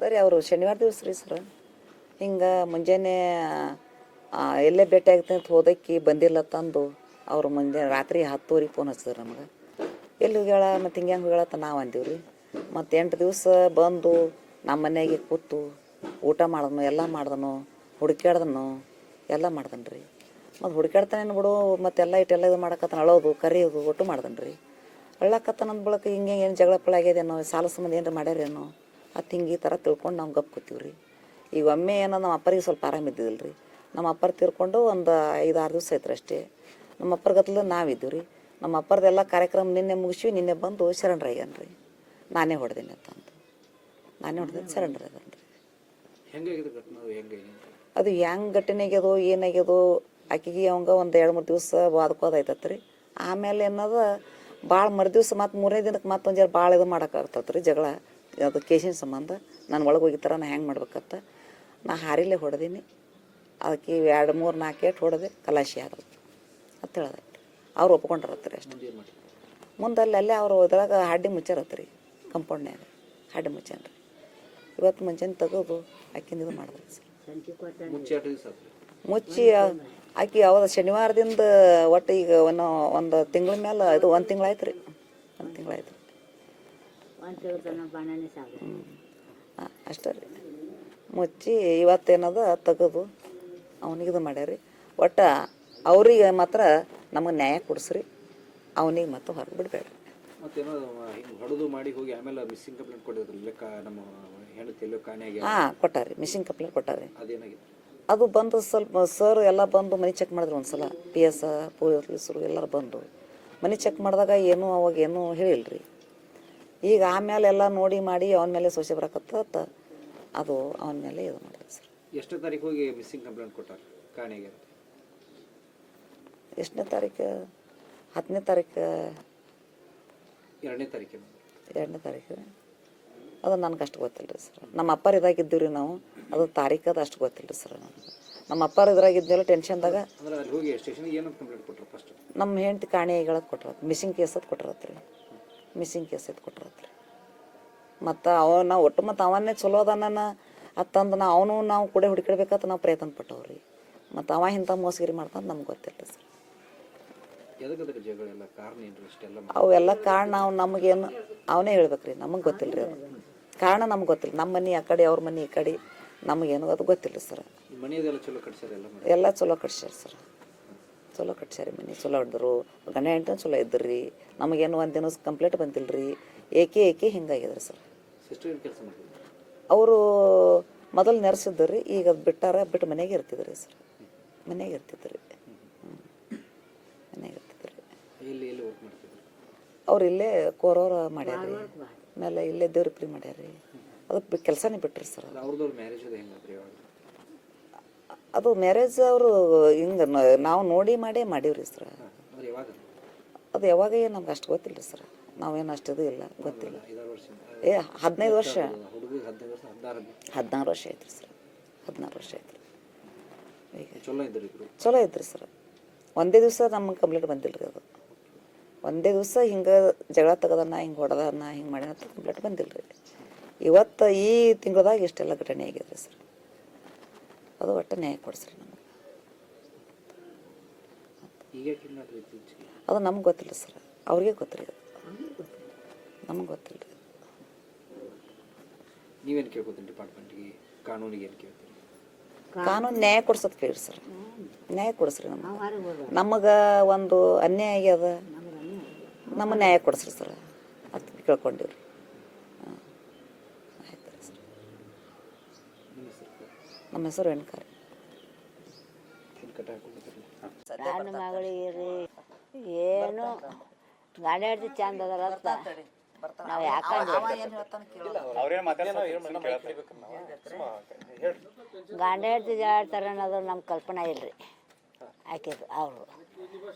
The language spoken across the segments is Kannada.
ಬರೀ ಅವರು ಶನಿವಾರ ದಿವಸ ರೀ ಸರ್. ಹಿಂಗೆ ಮುಂಜಾನೆ ಎಲ್ಲೇ ಭೇಟಿ ಆಗ್ತೀನಿ ಅಂತ ಹೋದಕ್ಕಿ ಬಂದಿಲ್ಲ ತಂದು, ಅವರು ಮುಂಜಾನೆ ರಾತ್ರಿ ಹತ್ತುವರೆಗೆ ಫೋನ್ ಹಚ್ಚಿದ್ರು ನಮಗೆ. ಎಲ್ಲಿ ಹೋಗ್ಯಾಳ ಮತ್ತು ಹಿಂಗೆ ಹೆಂಗೆ ಅಂತ ನಾವು ಅಂದೀವಿ ರೀ ಮತ್ತು ಎಂಟು ದಿವಸ ಬಂದು ನಮ್ಮ ಮನೆಗೆ ಕೂತು ಊಟ ಮಾಡಿದನು, ಎಲ್ಲ ಮಾಡ್ದನು, ಹುಡುಕ್ಯಾಡ್ದನು, ಎಲ್ಲ ಮಾಡ್ದನು ರೀ ಮತ್ತು ಹುಡುಕ್ಯಾಡ್ತಾನೆ ಬಿಡು ಮತ್ತೆಲ್ಲ ಇಟ್ಟೆಲ್ಲ ಇದು ಮಾಡಕತ್ತಾನ, ಅಳೋದು, ಕರಿಯೋದು, ಒಟ್ಟು ಮಾಡ್ದನು ರೀ ಅಳ್ಳಕತ್ತಾನ ಅಂದ ಬಳಕ ಹಿಂಗೆ ಏನು ಜಗಳ ಪಳ ಆಗ್ಯದೇನೋ ಸಾಲ ಸಂಬಂಧ ಏನಾರ ಮಾಡ್ಯಾರೇನೋ. ಅದು ಹಿಂಗೆ ಈ ಥರ ತಿಳ್ಕೊಂಡು ನಾವು ಗಪ್ ಕೂತೀವಿ ರೀ ಈಗ ಒಮ್ಮೆ ಏನೋ ನಮ್ಮ ಅಪ್ಪರಿಗೆ ಸ್ವಲ್ಪ ಆರಾಮ ಇದ್ದಿದ್ದಿಲ್ಲ ರೀ ನಮ್ಮ ಅಪ್ಪರು ತೀರ್ಕೊಂಡು ಒಂದು ಐದು ಆರು ದಿವಸ ಐತ್ರಿ ಅಷ್ಟೇ. ನಮ್ಮ ಅಪ್ಪರ ಗತ್ಲು ನಾವಿದ್ದೀವಿ ರೀ ನಮ್ಮ ಅಪ್ಪರದೆಲ್ಲ ಕಾರ್ಯಕ್ರಮ ನಿನ್ನೆ ಮುಗಿಸಿ ನಿನ್ನೆ ಬಂದು ಶರಣರಾಗ್ಯಾನ ರೀ ನಾನೇ ಹೊಡೆದೇನೆ ಅಂತಂದು ನಾನೇ ಹೊಡೆದೀನಿ ಶರಣರಾಗ್ಯಾನ ರೀ ಅದು ಹೆಂಗೆ ಘಟನೆಗ್ಯದೋ ಏನಾಗ್ಯದೋ ಆಕೆಗೆ ಅವಂಗ ಒಂದು ಎರಡು ಮೂರು ದಿವಸ ವಾದಕೋದಾಯ್ತತ್ ರೀ ಆಮೇಲೆ ಏನದ ಭಾಳ ಮರು ದಿವಸ ಮತ್ತು ಮೂರನೇ ದಿನಕ್ಕೆ ಮತ್ತೊಂದು ಜರ ಭಾಳ ಇದು ಮಾಡೋಕ್ಕಾಗ್ತತ್ ರೀ ಜಗಳ. ಅದು ಕೇಸಿನ ಸಂಬಂಧ, ನಾನು ಒಳಗೆ ಹೋಗಿತ್ತಾರ ನಾನು ಹೆಂಗೆ ಮಾಡ್ಬೇಕತ್ತ ನಾ ಹಾರಿಲೆ ಹೊಡೆದೀನಿ. ಅದಕ್ಕೆ ಎರಡು, ಮೂರು, ನಾಲ್ಕು ಏಟು ಹೊಡೆದೆ ಕಲಾಶಿ ಆಗುತ್ತೆ ಅಂತ ಹೇಳ್ದೆ. ಅವ್ರು ಒಪ್ಕೊಂಡಿರತ್ತೆ ಅಷ್ಟೇ. ಮುಂದೆ ಅಲ್ಲಿ ಅಲ್ಲೇ ಅವರು ಇದ್ರಾಗ ಹಡ್ಡಿ ಮುಚ್ಚಾರತ್ರಿ ಕಂಪೌಂಡ್ನ್ಯಾಗ ಹಡ್ಡಿ ಮುಚ್ಚಾನ ರೀ ಇವತ್ತು ಮುಂಚೆನೆ ತೆಗೆದು ಆಕಿಂದ ಇದು ಮಾಡಿದ್ರಿ. ಸರ್ ಮುಚ್ಚಿ ಆಕಿ ಯಾವ್ದು ಶನಿವಾರದಿಂದ ಒಟ್ಟು ಈಗ ಒಂದು ಒಂದು ತಿಂಗಳ ಮೇಲೆ ಇದು ಒಂದು ತಿಂಗಳಾಯ್ತು ರೀ ಒಂದು ತಿಂಗಳಾಯ್ತು ಅಷ್ಟೇ ರೀ. ಮುಚ್ಚಿ ಇವತ್ತೇನದ ತೆಗೆದು ಅವನಿಗೆ ಇದು ಮಾಡ್ಯಾರಿ. ಒಟ್ಟು ಅವ್ರಿಗೆ ಮಾತ್ರ ನಮಗೆ ನ್ಯಾಯ ಕೊಡಿಸ್ರಿ. ಅವನಿಗೆ ಮತ್ತೆ ಹೊರಗೆ ಬಿಡಬೇಡ ಮತ್ತೇನೋ ಹಿಂಗೆ ಹೊಡೆದು ಮಾಡಿ ಹೋಗಿ ಆಮೇಲೆ ಮಿಸ್ಸಿಂಗ್ ಕಂಪ್ಲೇಂಟ್ ಕೊಟ್ಟಿದ್ರು ಲೆಕ್ಕ ನಮ್ಮ ಹೆಂಡತಿ ಎಲ್ಲೋ ಕಾಣೆಯಾಗಿ. ಹಾಂ ಕೊಟ್ಟಾರಿ ಮಿಸ್ಸಿಂಗ್ ಕಂಪ್ಲೇಂಟ್ ಕೊಟ್ಟಾರಿ. ಅದು ಬಂದು ಸ್ವಲ್ಪ ಸರ್ ಎಲ್ಲ ಬಂದು ಮನೆ ಚೆಕ್ ಮಾಡಿದ್ರು ಒಂದು ಸಲ ಪಿ ಎಸ್ ಪೊಲೀಸರು ಎಲ್ಲರೂ ಬಂದು. ಮನೆ ಚೆಕ್ ಮಾಡಿದಾಗ ಏನೂ ಅವಾಗ ಏನೂ ಹೇಳಿಲ್ಲ ರೀ ಈಗ ಆಮೇಲೆ ಎಲ್ಲ ನೋಡಿ ಮಾಡಿ ಅವನ ಮೇಲೆ ಸೋಸಿ ಬರಕತ್ತ ಅದು ಅವನ ಮೇಲೆ ಇದು ಮಾಡಿದೆ ಸರ್. ಎಷ್ಟು ತಾರೀಕು ಹೋಗಿ ಮಿಸ್ಸಿಂಗ್ ಕಂಪ್ಲೇಂಟ್ ಕೊಟ್ಟಾರ ಕಾಣೆಗೆ ಎಷ್ಟನೇ ತಾರೀಕು? ಹತ್ತನೇ ತಾರೀಕು? ಎರಡನೇ ತಾರೀಕು. ಎರಡನೇ ತಾರೀಕು. ಅದು ನನಗೆ ಅಷ್ಟು ಗೊತ್ತಿಲ್ಲ ರೀ ಸರ್. ನಮ್ಮ ಅಪ್ಪರ ಇದಾಗಿದ್ದೀವಿ ರೀ ನಾವು. ಅದು ತಾರೀಕು ಅದು ಅಷ್ಟು ಗೊತ್ತಿಲ್ಲ ರೀ ಸರ್ ನನಗೆ ನಮ್ಮ ಅಪ್ಪರ ಇದ್ರಾಗಿದ್ದೆಲ್ಲ ಟೆನ್ಷನ್ದಾಗ ಅಂದ್ರೆ ಅಲ್ಲಿ ಹೋಗಿ ಸ್ಟೇಷನ್ ಏನಂತ ಕಂಪ್ಲೇಂಟ್ ಕೊಟ್ಟರು ಫಸ್ಟ್ ನಮ್ಮ ಹೆಂಡತಿ ಕಾಣೆ ಹೇಳಕ್ಕೆ ಕೊಟ್ರತ್ ಮಿಸ್ಸಿಂಗ್ ಕೇಸ್ ಅದು ಕೊಟ್ರತ್ ರೀ. ಮಿಸ್ಸಿಂಗ್ ಕೇಸ್ ಅದು ಕೊಟ್ಟಿರತ್ರಿ ರೀ ಮತ್ತು ನಾವು ಒಟ್ಟು ಮತ್ತು ಅವನ್ನೇ ಚಲೋ ಅದಾನ ಅತ್ತಂದು ನಾ ಅವನು ನಾವು ಕೂಡ ಹುಡುಕಿಡ್ಬೇಕಂತ ನಾವು ಪ್ರಯತ್ನ ಪಟ್ಟವ್ರಿ. ಮತ್ತು ಅವ ಇಂಥ ಮೋಸಗಿರಿ ಮಾಡ್ತಾನೆ ನಮ್ಗೆ ಗೊತ್ತಿಲ್ಲ ಸರ್? ಅವೆಲ್ಲ ಕಾರಣ ಅವ್ನು ನಮಗೇನು ಅವನೇ ಹೇಳ್ಬೇಕ್ರಿ ನಮಗೆ ಗೊತ್ತಿಲ್ಲ ರೀ ಅದು. ಕಾರಣ ನಮ್ಗೆ ಗೊತ್ತಿಲ್ಲ ನಮ್ಮ ಮನೆ ಆ ಕಡೆ ಅವ್ರ ಮನೆ ಈ ಕಡೆ ನಮಗೇನು ಅದು ಗೊತ್ತಿಲ್ಲ ಸರ್. ಎಲ್ಲ ಮಾಡಿ ಎಲ್ಲ ಚಲೋ ಕಟ್ಸ್ಯಾರ ಸರ್. ಚಲೋ ಕಟ್ಸ್ಯಾರಿ ಮನೆ ಚಲೋ ಹಿಡಿದ್ರು ಗಂಡ ಹೆಂಡತಿ ಚಲೋ ಇದ್ರಿ ನಮಗೇನು ಒಂದು ದಿನ ಕಂಪ್ಲೇಂಟ್ ಬಂದಿಲ್ಲ ರೀ ಏಕೆ ಏಕೆ ಹಿಂಗಾಗಿದ್ರಿ ಸರ್? ಅವರು ಮೊದಲು ನೆರೆಸಿದ್ದರು ರೀ ಈಗ ಅದು ಬಿಟ್ಟಾರ ಬಿಟ್ಟು ಮನೆಗೆ ಇರ್ತಿದ್ರಿ ಸರ್. ಮನೆಗೆ ಇರ್ತಿದ್ರಿ. ಮನೆಗೆ ಇರ್ತಿದ್ರಿ. ಅವ್ರು ಇಲ್ಲೇ ಕೋರೋರ ಮಾಡ್ಯಾರಿ ಆಮೇಲೆ ಇಲ್ಲೇ ದೇವ್ರಿಪ್ರಿ ಮಾಡ್ಯಾರಿ ಅದಕ್ಕೆ ಕೆಲಸನೇ ಬಿಟ್ರಿ ಸರ್ ಅಲ್ಲ ಅವ್ರದ್ದು ಮ್ಯಾರೇಜ್ ಅದು ಮ್ಯಾರೇಜ್ ಅವರು ಹಿಂಗೆ ನಾವು ನೋಡಿ ಮಾಡೇ ಮಾಡೀವ್ರಿ ಸರ್ ಅದು ಯಾವಾಗ ಏನು ನಮ್ಗೆ ಅಷ್ಟು ಗೊತ್ತಿಲ್ಲ ರೀ ಸರ್ ನಾವೇನು ಅಷ್ಟು ಇದು ಇಲ್ಲ ಗೊತ್ತಿಲ್ಲ. ಏ ಹದಿನೈದು ವರ್ಷ. ಹದಿನಾರು ವರ್ಷ ಐತ್ರಿ ಸರ್ ಹದಿನಾರು ವರ್ಷ ಐತ್ರಿ ಈಗ ಚಲೋ ಐತ್ರಿ ಸರ್ ಒಂದೇ ದಿವಸ ನಮ್ಗೆ ಕಂಪ್ಲೇಂಟ್ ಬಂದಿಲ್ಲ ರೀ ಅದು. ಒಂದೇ ದಿವಸ ಹಿಂಗೆ ಜಗಳ ತೆಗದನ್ನ ಹಿಂಗೆ ಹೊಡೆದನ್ನ ಹಿಂಗೆ ಮಾಡ್ಯಾನ ಕಂಪ್ಲೀಟ್ ಬಂದಿಲ್ಲ ರೀ ಇವತ್ತು ಈ ತಿಂಗಳದಾಗ ಇಷ್ಟೆಲ್ಲ ಘಟನೆ ಆಗಿದೆ ರೀ ಸರ್ ಅದು ಒಟ್ಟು ನ್ಯಾಯ ಕೊಡಿಸ್ರಿ ನಮಗೆ. ಅದು ನಮ್ಗೆ ಗೊತ್ತಿಲ್ಲ ಸರ್. ಅವ್ರಿಗೆ ಗೊತ್ತಿಲ್ಲ. ನಮ್ಗೆ ನಮಗೆ ಗೊತ್ತಿಲ್ಲ. ರೀ ನೀವೇನು ಕೇಳ್ಕೊತೀನಿ ಡಿಪಾರ್ಟ್ಮೆಂಟ್ಗೆ ಕಾನೂನಿಗೆ ಏನು ಕೇಳ್ತೀರಿ? ಕಾನೂನು ನ್ಯಾಯ ಕೊಡ್ಸೋದು ಕೇಳಿ ಸರ್. ನ್ಯಾಯ ಕೊಡಿಸ್ರಿ ನಮ್ಗೆ. ನಮಗೆ ಒಂದು ಅನ್ಯಾಯ ಆಗ್ಯದ. ನಮ್ಮ ನ್ಯಾಯ ಕೊಡಿಸ್ರಿ ಸರ್. ಅದು ಕೇಳ್ಕೊಂಡಿವ್ರಿ ಹಾಂ ಆಯ್ತು ರೀ ಸರ್ ನಿಮ್ಮ ಹೆಸರು ನಮ್ಮ ಹೆಸರು ಹಾಕೊಂಡಿದ್ರಲ್ಲ ನನ್ನ ಮಗಳಿಗೆ ರೀ ಏನು? ಗಾಡಿ ಹಿಡ್ದು ಚಂದ ಅದರ ಅಂತ. ನಾವು ಯಾಕಂದ್ರೆ ಗಾಂಡಿ ಹಿಡ್ದು ಜಾಡ್ತಾರೆ ಅನ್ನೋದು ನಮ್ಮ ಕಲ್ಪನೆ ಇಲ್ರಿ. ಹಾಕಿದ್ರು ಅವರು.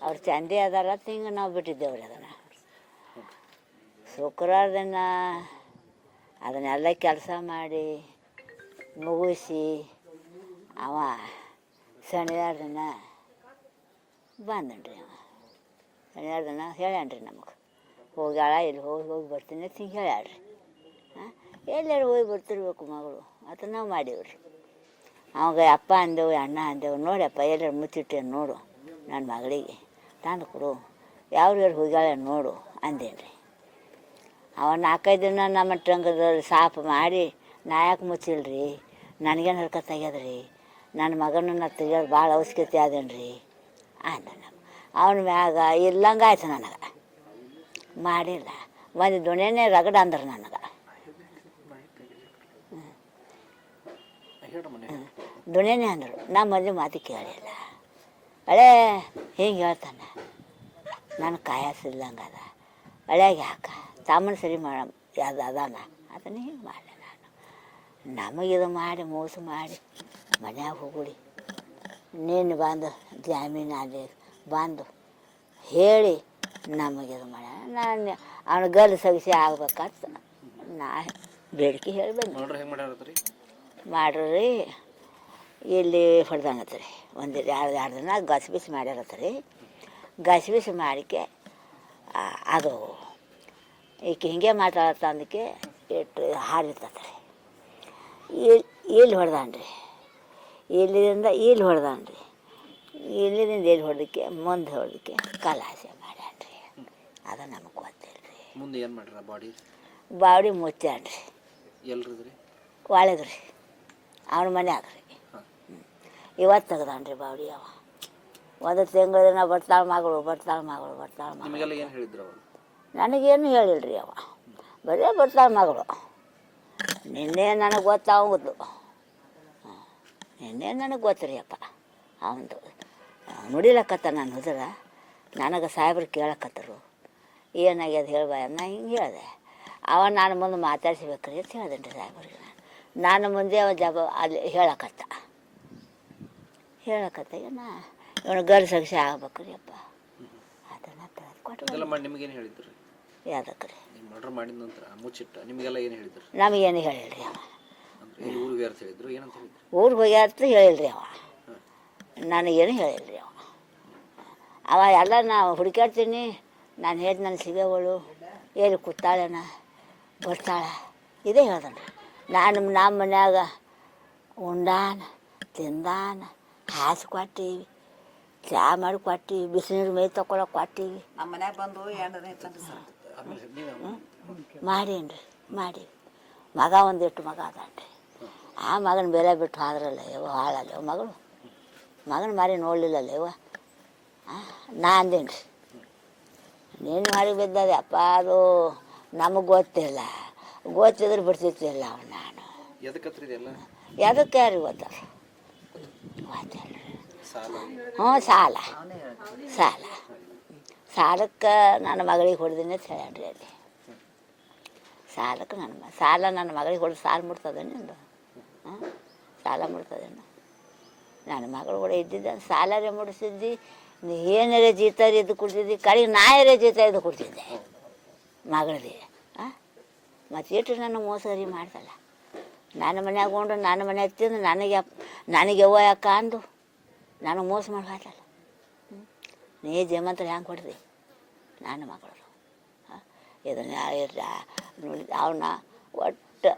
ಅವ್ರು ಚಂದಿ ಅದಾರ ತಿಂಗ ಹಿಂಗೆ ನಾವು ಬಿಟ್ಟಿದ್ದೇವ್ರಿ ಅದನ್ನು. ಶುಕ್ರವಾರ ದಿನ ಅದನ್ನೆಲ್ಲ ಕೆಲಸ ಮಾಡಿ ಮುಗಿಸಿ ಅವ ಶನಿವಾರ ದಿನ ಬಂದನ್ರಿ ಅವ. ಶನಿವಾರ ದಿನ ಹೇಳ್ಯಾನ್ರಿ ನಮಗೆ. ಹೋಗ್ಯಾಳ ಇಲ್ಲಿ ಹೋಗಿ ಹೋಗಿ ಬರ್ತೀನಿ ಅಂತ ಹಿಂಗೆ ಹೇಳ್ಯಾಳ್ರಿ. ಹಾಂ ಎಲ್ಲರೂ ಹೋಗಿ ಬರ್ತಿರ್ಬೇಕು ಮಗಳು? ಅದು ನಾವು ಮಾಡೀವ್ರಿ. ಅವಾಗ ಅಪ್ಪ ಅಂದೆವು, ಅಣ್ಣ ಅಂದೆವು, ನೋಡಪ್ಪ ಎಲ್ಲರೂ ಮುಚ್ಚಿಟ್ಟೆ ನೋಡು ನನ್ನ ಮಗಳಿಗೆ. ತಂದು ಕೊಡು. ಯಾವ್ರ್ಯಾರು ಯಾರು ಹೋಗ್ಯಾಳೆ ನೋಡು ಅಂದೇನು ರೀ ಅವ ನಾಲ್ಕೈದು ದಿನ ನಮ್ಮ ಟಂಗದಲ್ಲಿ ಸಾಫ್ ಮಾಡಿ ನಾ ಯಾಕೆ ಮುಚ್ಚಿಲ್ರಿ. ನನಗೇನು ಹರ್ಕತ್ತಾಗ್ಯದ ಆಗ್ಯದ್ರಿ? ನನ್ನ ಮಗನನ್ನ ತೆಗಿಯೋದು ಭಾಳ ಅವಶ್ಯಕತೆ ಅದೇನು ರೀ ಅಂದ ಅವನ ಮ್ಯಾಗ ಇಲ್ಲಂಗೆ ಆಯ್ತು ನನಗೆ. ಮಾಡಿಲ್ಲ. ಒಂದು ದುನಿಯನೇ ರಗಡ ಅಂದ್ರೆ ನನಗೆ. ದುನಿಯನೇ ಅಂದರು. ನಮ್ಮ ಮದುವೆ ಮಾತು ಕೇಳಿಲ್ಲ. ಹಳೆ ಹಿಂಗೆ ಹೇಳ್ತಾನೆ. ನನ್ನ ಕಾಯಸಿಲ್ಲಂಗದ ಹಳೆಯಾಗ ಯಾಕ? ತಾಮನ್ ಸರಿ ಮಾಡ, ಯಾವ್ದು ಅದಾನ? ಅದನ್ನ ಹಿಂಗೆ ಮಾಡಿದೆ ನಾನು. ನಮಗಿದು ಮಾಡಿ, ಮೋಸ ಮಾಡಿ. ಮನ್ಯಾಗ ಹೋಗುಡಿ ನೀನು ಬಂದು ಜಾಮೀನು ಅಲ್ಲಿ ಬಂದು ಹೇಳಿ ನಮಗಿದು ಮಾಡ. ನಾನು ಅವನ ಗಲ್ ಸಗಿಸಿ ಆಗ್ಬೇಕಂತ ನಾ ಬೇಡಿಕೆ ಹೇಳ್ಬೇಕು ನೋಡ್ರಿ ಹೆಂಗೆ ಮಾಡ್ಯಾರತ್ರಿ? ಮಾಡ್ರಿ. ಇಲ್ಲಿ ಹೊಡೆದಂಗತ್ತ ರೀ ಒಂದು ಎರಡು ಎರಡು ದಿನ ಗಸ್ ಬಿಸಿ ಮಾಡ್ಯಾರತ್ತ ರೀ ಗಸ್ ಬಿಸಿ ಮಾಡಿಕೆ ಅದು ಈಕೆ ಹಿಂಗೆ ಮಾತಾಡತ್ತ ಅಂದಕ್ಕೆ ಇಟ್ಟು ರೀ ಇಲ್ಲಿ ಇಲ್ಲಿ ಹೊಡೆದಾನ್ರಿ. ಇಲ್ಲಿಂದ ಇಲ್ಲಿ ಹೊಡೆದಾನ್ರಿ? ಇಲ್ಲಿಂದ ಇಲ್ಲಿ ಹೊಡೆದಕ್ಕೆ? ಮುಂದೆ ಹೊಡೆದಕ್ಕೆ? ಕಲಾಸೆ ಮಾಡ್ಯಾನ್ರಿ. ಅದು ನಮಗೆ ಗೊತ್ತಿಲ್ಲ ರೀ ಮುಂದೆ ಏನು ಮಾಡ್ರ ಬಾಡಿ? ಬಾಡಿ ಮುಚ್ಚಾನ್ರಿ. ಎಲ್ರದ್ರಿ? ಒಳಗ್ರಿ. ಅವನ ಮನ್ಯಾಗ ರೀ ಇವತ್ತು ತೆಗ್ದಾನ್ರಿ ಬಾವಡಿ ಅವ. ಒಂದು ತಿಂಗಳ ದಿನ ಬರ್ತಾಳ ಮಗಳು ಬರ್ತಾಳೆ ಮಗಳು ಬರ್ತಾಳೆ ಮಗಳು. ಏನು ಹೇಳಿದ್ರು ನನಗೇನು ಹೇಳಿಲ್ರಿ ಅವ. ಬರೀ ಬರ್ತಾಳೆ ಮಗಳು. ನಿನ್ನೆ ನನಗೆ ಗೊತ್ತಾಗುದು. ನಿನ್ನೆ ನನಗೆ ಗೊತ್ತರಿ ಅಪ್ಪ ಅವನು ನುಡಿಲಕತ್ತ ನಾನು ಹುದ್ರ ನನಗೆ ಸಾಹೇಬ್ರು ಕೇಳಕತ್ತರು. ಏನಾಗ್ಯದ ಹೇಳ್ಬಾ ನಾ ಹಿಂಗೆ ಹೇಳಿದೆ. ಅವ ನಾನು ಮುಂದೆ ಮಾತಾಡ್ಸ್ಬೇಕ್ರಿ ಅಂತ ಹೇಳ್ದೇನೆ ರೀ ಸಾಹೇಬ್ರಿಗೆ ನಾನು. ನಾನು ಮುಂದೆ ಅವ ಜಬ ಅಲ್ಲಿ ಹೇಳಕತ್ತ. ಹೇಳಕತ್ತ ನಾ ಇವನು ಗರ್ ಸಂಖ್ಯೆ ಆಗ್ಬೇಕ್ರಿ ಅಪ್ಪ ಅದನ್ನು ಕೊಟ್ಟು ನಿಮಗೇನು ಹೇಳಿದ್ರು? ರೀ ಯಾವ್ದಕ್ಕೆ ರೀ ಮಾಡಿದ ನಂತರ ಮುಚ್ಚಿಟ್ಟ ನಿಮಗೆಲ್ಲ ಏನು ಹೇಳಿದ್ರು? ನಮಗೇನು ರೀ ಅವ. ಊರಿಗೆ ಯಾರು ಹೇಳಿದ್ರು? ಏನಂತ ಹೇಳಿದ್ರು? ಊರಿಗೆ ಹೋಗ್ಯಾತ್ರ ಹೇಳಿಲ್ರಿ ಅವ. ನನಗೇನು ಹೇಳಿಲ್ರಿ ಅವ. ಅವ ಎಲ್ಲ ನಾವು ಹುಡುಕಾಡ್ತೀನಿ ನಾನು ಹೇಳಿದ್ ನನ್ನ ಸಿಗವಳು. ಎಲ್ಲಿ ಕೂತಾಳನ? ಬರ್ತಾಳೆ. ಇದೇ ಹೇಳ್ದಣ್ಣ ನಾನು ನಮ್ಮ ಮನ್ಯಾಗ ಉಂಡಾನ ತಿಂದಾನ ಹಾಸು ಕೊಟ್ಟೀವಿ ಚಾ ಮಾಡಿ ಕೊಟ್ಟೀವಿ ಬಿಸಿನೀರು ಮೈ ತಗೊಳಕ್ಕೆ ಕೊಟ್ಟೀವಿ. ನಮ್ಮ ಮನ್ಯಾಗ ಬಂದು ಮಾಡೀನ್ರಿ ಮಾಡಿ ಮಗ ಒಂದಿಟ್ಟು ಮಗ ಅದಾನ್ರಿ. ಆ ಮಗನ ಬೆಲೆ ಬಿಟ್ಟು ಆದ್ರಲ್ಲ ಯವ್ವ ಹಾಳಲ್ಲ ಮಗಳು ಮಗನ ಮಾರಿ ನೋಡಲಿಲ್ಲಲ್ಲ ಆ, ನಾ ಅಂದೇನ್ರಿ. ನೀನು ಮಾಡಿ ಬಿದ್ದದೆ ಅಪ್ಪ ಅದು ನಮಗೆ ಗೊತ್ತಿಲ್ಲ ಗೊತ್ತಿದ್ರೆ ಬಿಡ್ತಿತ್ತಿಲ್ಲ ಅವ್ನು ನಾನು. ಎದಕ್ಕೆ ರೀ ಗೊತ್ತಾರ ಗೊತ್ತಿಲ್ಲ. ಸಾಲ. ಹ್ಞೂ ಸಾಲ. ಸಾಲ. ಸಾಲಕ್ಕೆ ನನ್ನ ಮಗಳಿಗೆ ಹೊಡೆದಿನಿ ಅಂತ ಹೇಳ್ಯಾನ್ರಿ ಅಲ್ಲಿ. ಸಾಲಕ್ಕೆ ನನ್ನ ಮ- ಸಾಲ ನನ್ನ ಮಗಳಿಗೆ ಹೊಡೆದು ಸಾಲ ಮುಡ್ತದೆ ನಿಂದು? ಸಾಲ ಮಾಡ್ತದೆ ನನ್ನ ಮಗಳು ಕೂಡ ಇದ್ದಿದ್ದ ಸಾಲರೇ ಮುಡಿಸಿದ್ದಿ, ನೀ ಏನಾರೇ ಜೀತ ಇದ್ದು ಕೊಡ್ತಿದ್ದಿ ಕಡೆಗೆ ನಾಯರೇ ಜೀತ ಇದ್ದು ಕೊಡ್ತಿದ್ದೆ ಮಗಳಿಗೆ ಹಾಂ ಮತ್ತೆ ಇಟ್ಟು ನನ್ನ ಮೋಸರಿ ಮಾಡ್ತಲ್ಲ. ನನ್ನ ಮನ್ಯಾಗ ಉಂಡು, ನನ್ನ ಮನ್ಯಾಗ ತಿಂದು, ನನಗೆ ನನಗೆ ಅವ್ವ ಯಾಕ ಅಂದು ನನಗೆ ಮೋಸ ಮಾಡಿ ಹೋದಲ್ಲ ನೀ ಜಮಂತ್ರ ಹೆಂಗೆ ಕೊಡ್ರಿ ನನ್ನ ಮಗಳು. ಇದನ್ನ ಅವನ್ನ ಒಟ್ಟು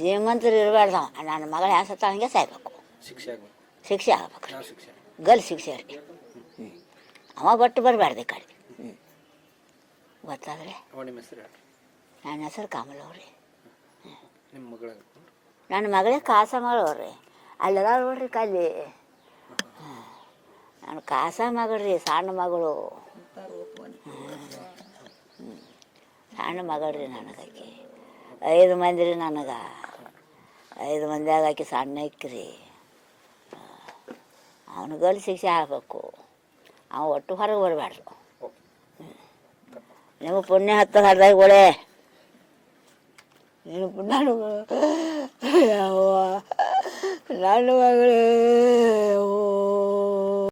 ಜೀವಂತರ ಇರಬಾರ್ದು ಅವ ನನ್ನ ಮಗಳು ಹೆಸರು ಸತ್ತ ಹಂಗೆ ಸಾಯ್ಬೇಕು. ಶಿಕ್ಷೆ ಆಗ್ಬೇಕು. ಶಿಕ್ಷೆ ಆಗ್ಬೇಕು. ಯಾವ ಶಿಕ್ಷೆ? ಗಲ್ ಶಿಕ್ಷೆ ರೀ ಹ್ಞೂ ಅವ ಬಟ್ಟು ಬರಬಾರ್ದು ಈ ಕಡೆ. ಹ್ಞೂ ಗೊತ್ತಾದ್ರೆ? ಅವ ನಿಮ್ಮ ಹೆಸರು ಹೇಳ್ರಿ ನನ್ನ ಹೆಸರು ಕಮಲ್ ಅವ್ರಿ. ನಿಮ್ಮ ಮಗಳ ನನ್ನ ಮಗಳೇ ಕಾಸ ಮಗಳವ್ರಿ ಅಲ್ಲೆಲ್ಲ ನೋಡ್ರಿ ಕಲ್ಲಿ. ನಾನು ಕಾಸ ಮಗಳ್ರಿ ಸಣ್ಣ ಮಗಳು. ಹ್ಞೂ ಸಣ್ಣ ರೀ ನನಗಾಕಿ ಐದು ಮಂದಿ ರೀ ನನಗೆ. ಐದು ಮಂದಿಯಾಗ ಆಕಿ ಸಣ್ಣ ಇಕ್ಕಿರಿ ಅವನು ಗಲ್ ಶಿಕ್ಷೆ ಆಗ್ಬೇಕು. ಅವ ಒಟ್ಟು ಹೊರಗೆ ಬರಬಾರ್ದು. ನಿಮ್ಮ ಪುಣ್ಯ ಹತ್ತು ಹರಿದಾಗ ಒಳೆ. ನೀನು ಪುಣ್ಯ ನನ್ನ ಮಗಳು